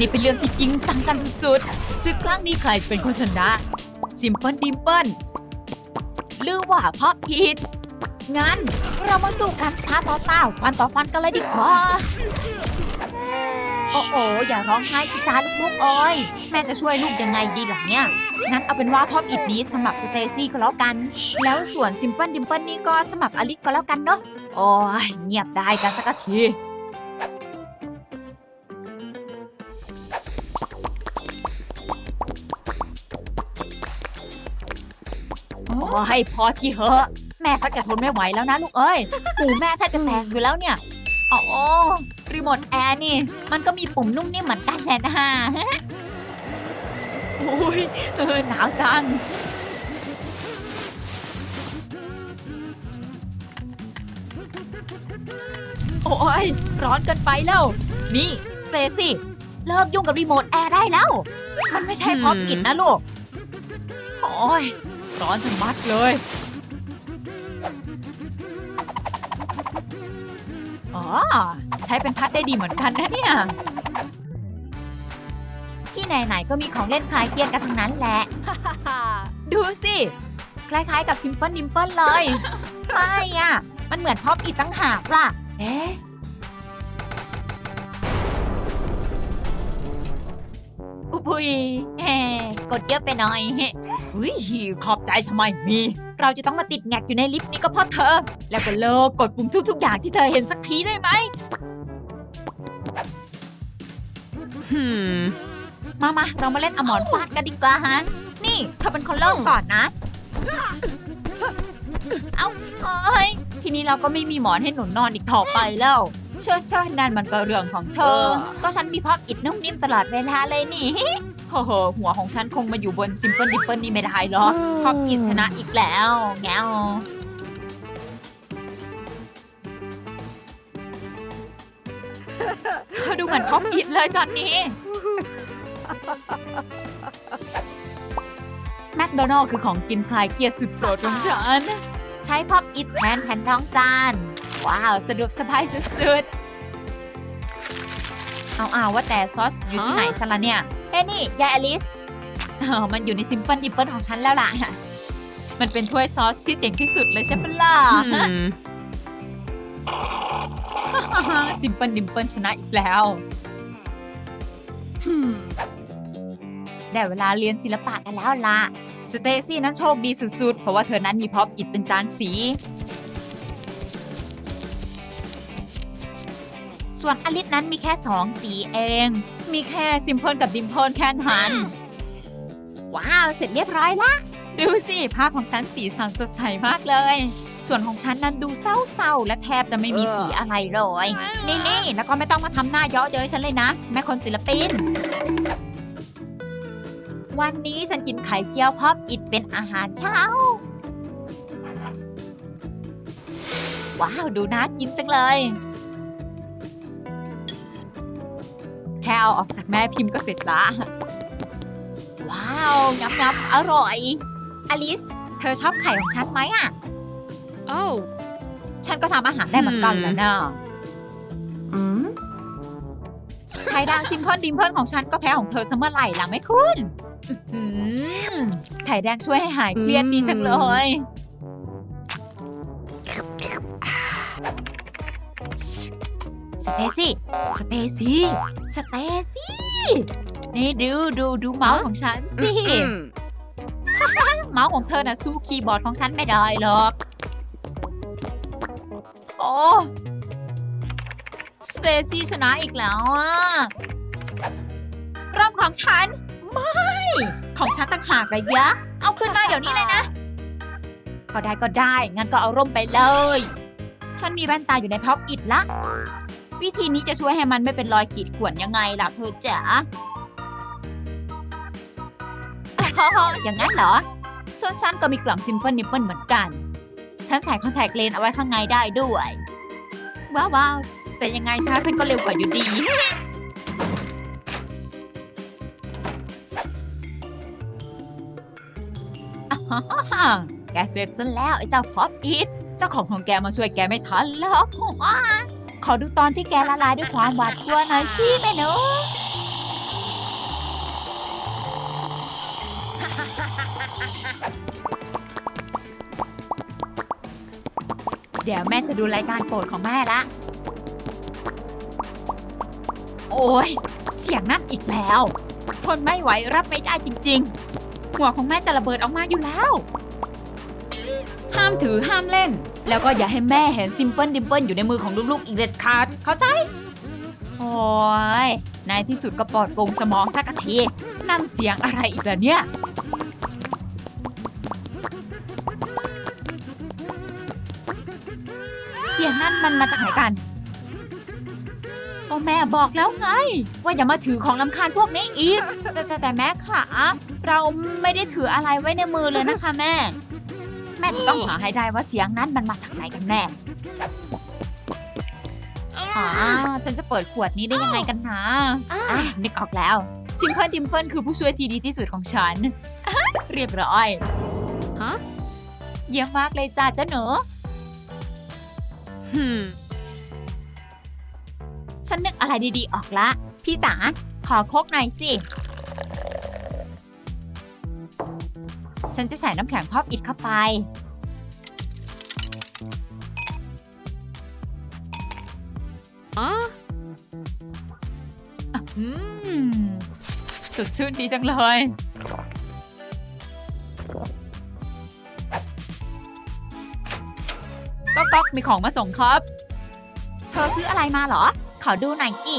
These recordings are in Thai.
นี่เป็นเรื่องที่จริงจังกันสุดๆซึ่งครั้งนี้ใครเป็นคนชนะซิมเปิลดิมเปิลหรือว่าพ่อพีทงั้นเรามาสู้กันท้าต่อต้าฟันต่อฟันกันเลยดีกว่า โอ้โออย่าร้องไห้สิจ้าลูกๆเอ้ยแม่จะช่วยลูกยังไงดีหล่ะเนี่ย งั้นเอาเป็นว่าท็อปอิดนี้สำหรับสเตซี่ก็แล้วกัน แล้วส่วนซิมเปิลดิมเปิลนี่ก็สำหรับอลิสก็แล้วกันเนาะ โอ้ยเงียบได้กันสักที โอ้ยพอทีเหอะแม่สักจะทนไม่ไหวแล้วนะลูกเอ้ยหูแม่แทบจะแตกอยู่แล้วเนี่ยอ๋อรีโมทแอร์นี่ มันก็มีปุ่มนุ่มนิ่มเหมือนกันแหละนะโอ้ยเออหนาวจังโอ้ยร้อนเกินไปแล้ว นี่สเตซี่เลิกยุ่งกับรีโมทแอร์ได้แล้ว มันไม่ใช่พร้อมกินนะลูก โอ้ย ร้อนชะมัดเลย อ๋อ ใช้เป็นพัดได้ดีเหมือนกันนะเนี่ย ที่ไหนๆก็มีของเล่นคลายเครียดกันทั้งนั้นแหละ ดูสิ คล้ายๆกับซิมเปิลดิมเปิลเลย ไม่อะมันเหมือนพอปอีกตั้งหากล่ะ เอ๊ะุยแหมกดเยอะไปหน่อยอุ้ยขอบใจทำไมมี เราจะต้องมาติดแงกอยู่ในลิฟต์นี้ก็เพราะเธอ แล้วก็เลิกกดปุ่มทุกๆอย่างที่เธอเห็นสักทีได้ไหมหืมมามาเรามาเล่นอมรฟาดกันดีกว่าฮะนี่เธอเป็นคนเริ่มก่อนนะ เอาเอ้ยทีนี้เราก็ไม่มีหมอนให้หนุนนอนอีกต่อไปแล้ว เชื่อเชื่อนั่นมันก็เรื่องของเธอ ก็ฉันมีพอบอิดนุ่มนิ่มตลอดเวลาเลยนี่โอ้โหหัวของฉันคงมาอยู่บนซิมเปิลดิปเปิลนี่ไม่ได้หรอกพอบอิดชนะอีกแล้ว แงวเธอดูเหมือนพอบอิดเลยตอนนี้แมคโดนัลล์คือของกินคลายเครียดสุดโปรดของฉัน ใช้พอบอิดแทนแผ่นทองจาน ว้าว สะดวกสบายสุดๆ เอาเอาว่าแต่ซอสอยู่ที่ไหนซะละเนี่ย เอ้นี่ ยายอลิสเออมันอยู่ในซิมเปิลดิปเปิลของฉันแล้วล่ะ มันเป็นถ้วยซอสที่เจ๋งที่สุดเลยใช่ปะล่ะหืมซิมเปิลดิมเปิลชนะอีกแล้ว ได้เวลาเรียนศิลปะกันแล้วล่ะ สเตซี่นั้นโชคดีสุดๆ เพราะว่าเธอนั้นมีพร็อพอิดเป็นจานสี ส่วนอลิสนั้นมีแค่สองสีเอง มีแค่ซิมเพิลกับดิมเพิลแค่นั้น ว้าว เสร็จเรียบร้อยละ ดูสิ ภาพของฉันสีสันสดใสมากเลย ส่วนของฉันนั้นดูเศร้าๆ และแทบจะไม่มีสีอะไรเลย นี่ๆแล้วก็ไม่ต้องมาทำหน้าเยาะเย้ยฉันเลยนะ แม่คนศิลปิน วันนี้ฉันกินไข่เจียวพอบอิดเป็นอาหารเช้าว้าว ดูน่ากินจังเลย แค่เอาออกจากแม่พิมพ์ก็เสร็จละ ว้าว งับงับอร่อย อลิส เธอชอบไข่ของฉันไหมอะ โอ้ฉันก็ทำอาหารได้เหมือนกันแหล้วนะอืมไข่ดาวซิมเพิลดิมเพิลของฉันก็แพ้ของเธอเสมอไหร่ล่ะไม่คุณอื้อหือไข่แดงช่วยให้หายเครียดดีจังเลย เตซี่สเตซี่สเตซี่นี่ดูดูดูเมาส์ของฉันสิอืมเมาส์ของเธอน่ะสู้คีย์บอร์ดของฉันไม่ได้หรอก โอ้สเตซี่ชนะอีกแล้วอะรอบของฉัน ไม่ ของฉันต่างหากระยะ เอาขึ้นมาเดี๋ยวนี้เลยนะ ก็ได้ก็ได้ งั้นก็เอาร่มไปเลย ฉันมีแว่นตาอยู่ในพ็อปอิดละ วิธีนี้จะช่วยให้มันไม่เป็นรอยขีดข่วนยังไงล่ะเธอจ๋าอ๋ออย่างนั้นเหรอ ส่วนฉันก็มีกล่องซิมเปิลนิปเปิลเหมือนกัน ฉันใส่คอนแทคเลนส์เอาไว้ข้างในได้ด้วย ว้าวว้าวแต่ยังไงซะฉันก็เร็วกว่าอยู่ดีอ่าฮ่าฮ่าฮ่าแกเสร็จซะแล้วไอ้เจ้าพอปอิทเจ้าของของแกมาช่วยแกไม่ทันหรอกว้า ขอดูตอนที่แกละลายด้วยความหวาดกลัวหน่อยสิแม่หนูเดี๋ยวแม่จะดูรายการโปรดของแม่ละ โอ้ย เสียงนั่นอีกแล้ว ทนไม่ไหวรับไม่ได้จริง ๆ หัวของแม่จะระเบิดออกมาอยู่แล้ว ห้ามถือห้ามเล่น แล้วก็อย่าให้แม่เห็นซิมเปิลดิมเปิลอยู่ในมือของลูกๆอีกเด็ดขาด เข้าใจ โอ้ยในที่สุดก็ปลอดโปร่งสมองสักที นั่นเสียงอะไรอีกล่ะเนี่ย เสียงนั่นมันมาจากไหนกัน ก็แม่บอกแล้วไง ว่าอย่ามาถือของลำคาญพวกนี้อีก แต่แต่แต่แม่ค่ะ เราไม่ได้ถืออะไรไว้ในมือเลยนะคะแม่แม่ จะต้องหาให้ได้ว่าเสียงนั้นมันมาจากไหนกันแน่อ๋อฉันจะเปิดขวดนี้ได้ยังไงกันนะอะนึกออกแล้วซิมเพิลดิมเพิลคือผู้ช่วยที่ดีที่สุดของฉัน เรียบร้อยฮะเยี่ยมมากเลยจ้าเจ้าหนูหืมฉันนึกอะไรดีๆออกละ พี่จ๋าขอโคกหน่อยสิ ฉันจะใส่น้ำแข็งพอบอิดเข้าไป อ๋ออืมสดชื่นดีจังเลยก๊อกก๊อกมีของมาส่งครับ เธอซื้ออะไรมาเหรอ ขอดูหน่อยจิ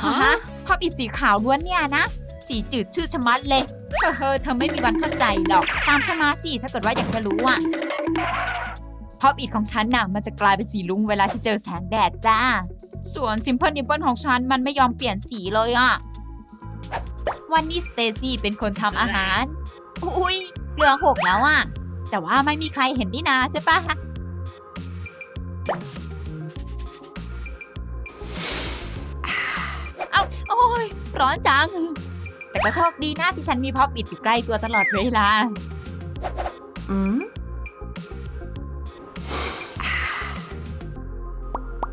ฮะฮะพอบอิดสีขาวล้วนเนี่ยนะ สีจืดชื่อชะมัดเลยเฮ้อเฮ้อเธอไม่มีวันเข้าใจหรอก ตามชะมาสิ ถ้าเกิดว่าอยากจะรู้อะ พอบอิดของฉันน่ะมันจะกลายเป็นสีลุ้งเวลาที่เจอแสงแดดจ้า ส่วนซิมเพิลนิปเปิลของฉันมันไม่ยอมเปลี่ยนสีเลยอะวันนี้สเตซี่เป็นคนทำอาหาร อุ้ยเรือหกแล้วอะแต่ว่าไม่มีใครเห็นนี่นาใช่ปะเอาโอ้ยร้อนจัง แต่ก็โชคดีนะที่ฉันมีพอปิดอยู่ใกล้ตัวตลอดเวลา อืม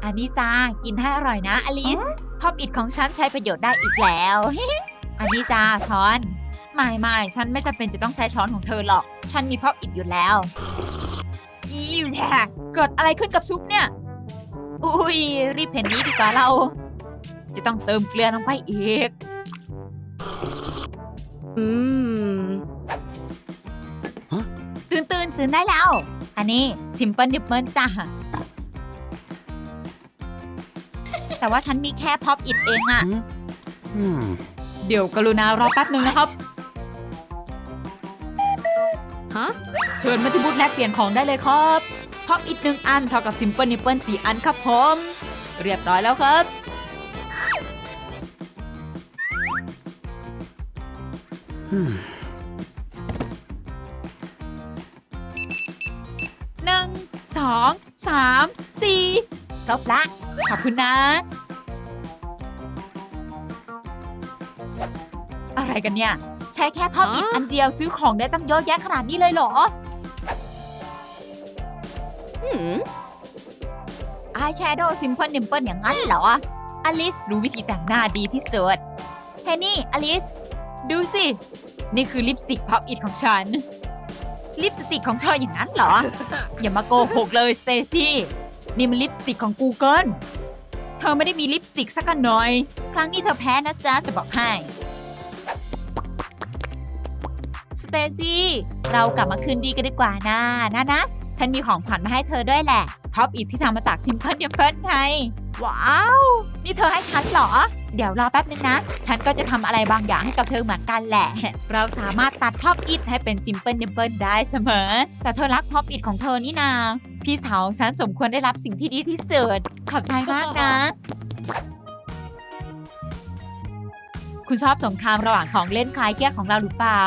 อันนี้จ้ากินให้อร่อยนะอลิสพอบอิดของฉันใช้ประโยชน์ได้อีกแล้ว อันนี้จ้าช้อน ไม่ไม่ฉันไม่จำเป็นจะต้องใช้ช้อนของเธอหรอก ฉันมีพอบอิดอยู่แล้วอีแท้เกิดอะไรขึ้นกับซุปเนี่ย อุ้ยรีบเห็นนี้ดีกว่าเรา จะต้องเติมเกลือลงไปอีก อืมตื่นตื่นตื่นได้แล้ว อันนี้ซิมเปิลดิบเบิลจ้า แต่ว่าฉันมีแค่พอบอิดเองอะอืมเดี๋ยวกรุณารอแป๊บหนึ่งนะครับฮะเชิญมาที่บูธแลกเปลี่ยนของได้เลยครับพอบอิดหนึ่งอันเท่ากับซิมเปิลนิปเปิลสี่อันครับผม เรียบร้อยแล้วครับอืมหนึ่งสองสามสี่ค รบละ ขอบคุณนะ อะไรกันเนี่ย ใช้แค่พอบอิดฮะอันเดียวซื้อของได้ตั้งเยอะแยะขนาดนี้เลยเหรออืมอายแชโดว์ซิมเพิลนิมเปิลอย่างนั้นเหรอ อลิสรู้วิธีแต่งหน้าดีที่สุดเฮนี่ อลิส ดูสิ นี่คือลิปสติกพับอิดของฉัน ลิปสติกของเธออย่างนั้นเหรอ อย่ามาโกหกเลยสเตซี่ นี่มันลิปสติกของ Google เธอไม่ได้มีลิปสติกสักหน่อย ครั้งนี้เธอแพ้นะจ๊ะ จะบอกให้ สเตซี่ เรากลับมาคืนดีกันดีกว่านะนะนะ ฉันมีของขวัญมาให้เธอด้วยแหละ ท็อปอิทที่ทำมาจากซิมเพิลเดียเฟิลไง ว้าว นี่เธอให้ฉันเหรอ เดี๋ยวรอแป๊บนึงนะ ฉันก็จะทำอะไรบางอย่างให้กับเธอเหมือนกันแหละ เราสามารถตัดท็อปอิทให้เป็นซิมเพิลเดียเฟิลได้เสมอ แต่เธอรักท็อปอิทของเธอนี่นา พี่สาวฉันสมควรได้รับสิ่งที่ดีที่สุด ขอบใจมากนะ คุณชอบสงครามระหว่างของเล่นคลายเครียดของเราหรือเปล่า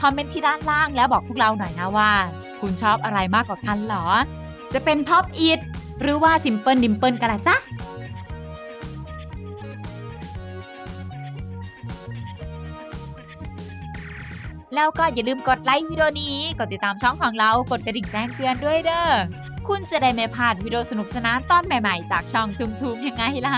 คอมเมนต์ที่ด้านล่างแล้วบอกพวกเราหน่อยนะว่า คุณชอบอะไรมากกว่ากันหรอ จะเป็นพ็อปอิดหรือว่าซิมเปิลดิมเปิลกันละจ๊ะแล้วก็อย่าลืมกดไลค์วิดีโอนี้ กดติดตามช่องของเรา กดกระดิ่งแจ้งเตือนด้วยเด้อ คุณจะได้ไม่พลาดวิดีโอสนุกสนานตอนใหม่ๆ จากช่องทุมๆยังไงล่ะ